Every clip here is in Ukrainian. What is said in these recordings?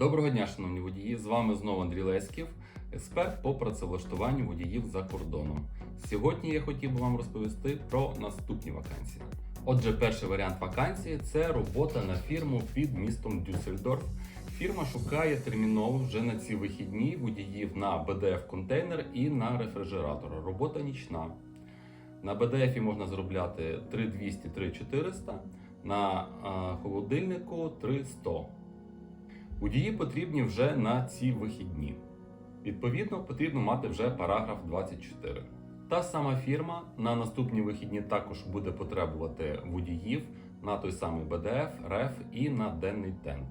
Доброго дня, шановні водії! З вами знову Андрій Леськів, експерт по працевлаштуванню водіїв за кордоном. Сьогодні я хотів би вам розповісти про наступні вакансії. Отже, перший варіант вакансії це робота на фірму під містом Дюссельдорф. Фірма шукає терміново вже на ці вихідні водіїв на BDF контейнер і на рефрижератор. Робота нічна. На BDF можна заробляти 3200-3400, на холодильнику 300. Водії потрібні вже на ці вихідні. Відповідно, потрібно мати вже параграф 24. Та сама фірма на наступні вихідні також буде потребувати водіїв на той самий БДФ, РЕФ і на денний тент.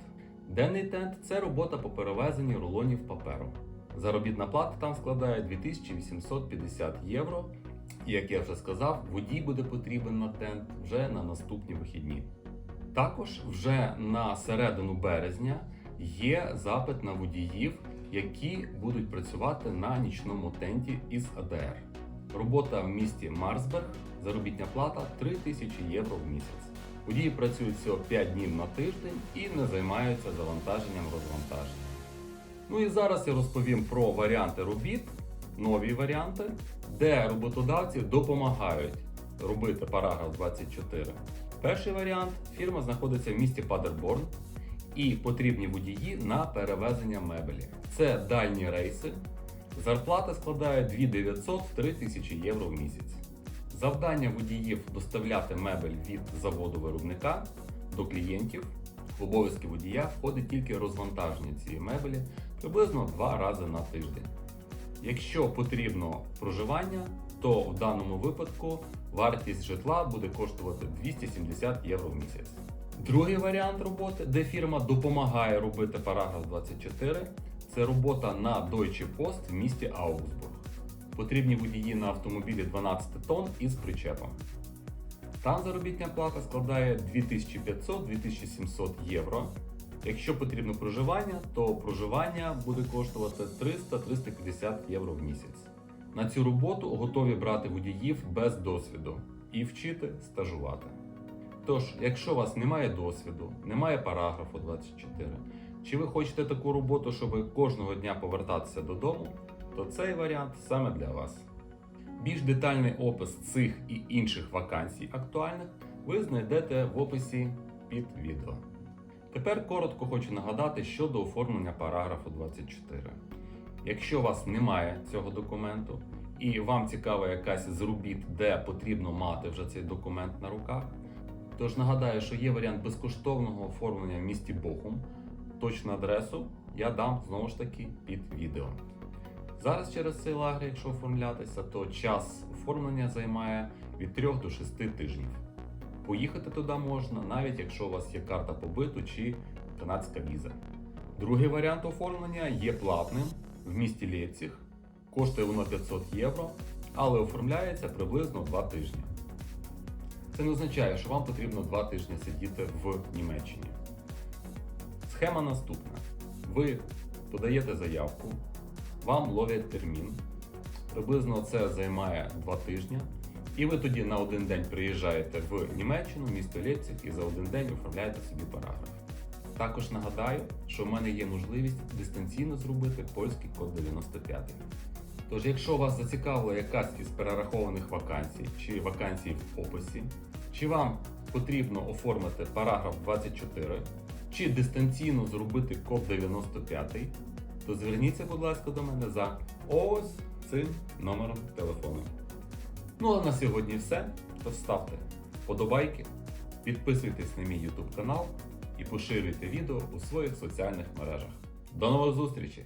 Денний тент це робота по перевезенні рулонів паперу. Заробітна плата там складає 2850 євро. І як я вже сказав, водій буде потрібен на тент вже на наступні вихідні. Також вже на середину березня є запит на водіїв, які будуть працювати на нічному тенті із АДР. Робота в місті Марсберг, заробітня плата 3000 євро в місяць. Водії працюють всього 5 днів на тиждень і не займаються завантаженням розвантаження. Ну і зараз я розповім про варіанти робіт, нові варіанти, де роботодавці допомагають робити параграф 24. Перший варіант фірма знаходиться в місті Падерборн і потрібні водії на перевезення мебелі. Це дальні рейси. Зарплата складає 2900-3000 євро в місяць. Завдання водіїв доставляти мебель від заводу виробника до клієнтів. В обов'язки водія входить тільки розвантаження цієї мебелі приблизно два рази на тиждень. Якщо потрібно проживання, то в даному випадку вартість житла буде коштувати 270 євро в місяць. Другий варіант роботи, де фірма допомагає робити параграф 24, це робота на Deutsche Post в місті Аугсбург. Потрібні водії на автомобілі 12 тонн із причепом. Там заробітня плата складає 2500-2700 євро. Якщо потрібно проживання, то проживання буде коштувати 300-350 євро в місяць. На цю роботу готові брати водіїв без досвіду і вчити стажувати. Тож, якщо у вас немає досвіду, немає параграфу 24, чи ви хочете таку роботу, щоб кожного дня повертатися додому, то цей варіант саме для вас. Більш детальний опис цих і інших вакансій актуальних ви знайдете в описі під відео. Тепер коротко хочу нагадати щодо оформлення параграфу 24. Якщо у вас немає цього документу і вам цікава якась з робіт, де потрібно мати вже цей документ на руках, тож нагадаю, що є варіант безкоштовного оформлення в місті Бохум. Точну адресу я дам знову ж таки під відео. Зараз через цей лагер, якщо оформлятися, то час оформлення займає від 3 до 6 тижнів. Поїхати туди можна, навіть якщо у вас є карта побиту чи канадська віза. Другий варіант оформлення є платним в місті Лейпціг. Коштує воно 500 євро, але оформляється приблизно 2 тижні. Це не означає, що вам потрібно 2 тижні сидіти в Німеччині. Схема наступна: ви подаєте заявку, вам ловлять термін. Приблизно це займає 2 тижні. І ви тоді на один день приїжджаєте в Німеччину, місто Лейпціг, і за один день оформляєте собі параграф. Також нагадаю, що в мене є можливість дистанційно зробити польський код 95. Тож, якщо вас зацікавила якась із перерахованих вакансій чи вакансій в описі, чи вам потрібно оформити параграф 24, чи дистанційно зробити код 95, то зверніться, будь ласка, до мене за ось цим номером телефону. Ну а на сьогодні все. То ставте вподобайки, підписуйтесь на мій YouTube канал і поширюйте відео у своїх соціальних мережах. До нових зустрічей!